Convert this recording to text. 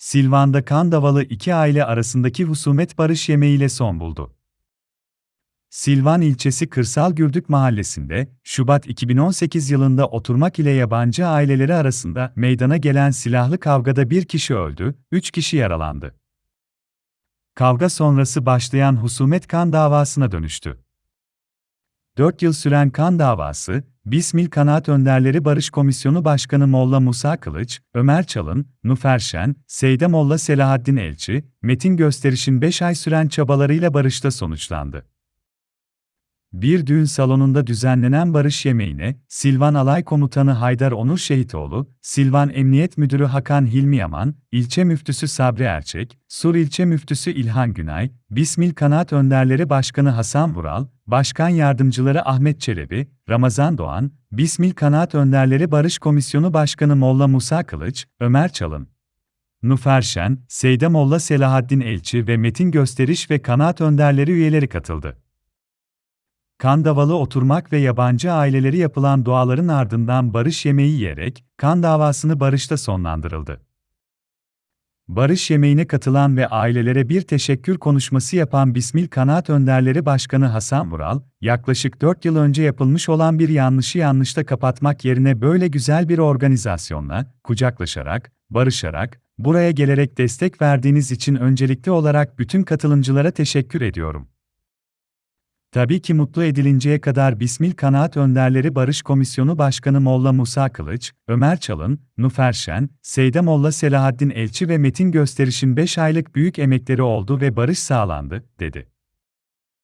Silvan'da kan davalı iki aile arasındaki husumet barış yemeğiyle son buldu. Silvan ilçesi Kırsal Gürdük mahallesinde, Şubat 2018 yılında oturmak ile yabancı aileleri arasında meydana gelen silahlı kavgada bir kişi öldü, üç kişi yaralandı. Kavga sonrası başlayan husumet kan davasına dönüştü. 4 yıl süren kan davası, Bismil Kanaat Önderleri Barış Komisyonu Başkanı Molla Musa Kılıç, Ömer Çalın, Nufer Şen, Seyde Molla Selahaddin Elçi, Metin Gösteriş'in 5 ay süren çabalarıyla barışta sonuçlandı. Bir düğün salonunda düzenlenen barış yemeğine, Silvan Alay Komutanı Haydar Onur Şehitoğlu, Silvan Emniyet Müdürü Hakan Hilmi Yaman, İlçe Müftüsü Sabri Erçek, Sur İlçe Müftüsü İlhan Günay, Bismil Kanaat Önderleri Başkanı Hasan Vural, Başkan Yardımcıları Ahmet Çelebi, Ramazan Doğan, Bismil Kanaat Önderleri Barış Komisyonu Başkanı Molla Musa Kılıç, Ömer Çalın, Nufer Şen, Seyde Molla Selahaddin Elçi ve Metin Gösteriş ve Kanaat Önderleri üyeleri katıldı. Kan davalı oturmak ve yabancı aileleri yapılan duaların ardından barış yemeği yiyerek, kan davasını barışta sonlandırıldı. Barış yemeğine katılan ve ailelere bir teşekkür konuşması yapan Bismil Kanaat Önderleri Başkanı Hasan Vural, yaklaşık 4 yıl önce yapılmış olan bir yanlışı yanlışta kapatmak yerine böyle güzel bir organizasyonla, kucaklaşarak, barışarak, buraya gelerek destek verdiğiniz için öncelikli olarak bütün katılımcılara teşekkür ediyorum. Tabii ki mutlu edilinceye kadar Bismil Kanaat Önderleri Barış Komisyonu Başkanı Molla Musa Kılıç, Ömer Çalın, Nufer Şen, Seyde Molla Selahaddin Elçi ve Metin Gösteriş'in 5 aylık büyük emekleri oldu ve barış sağlandı, dedi.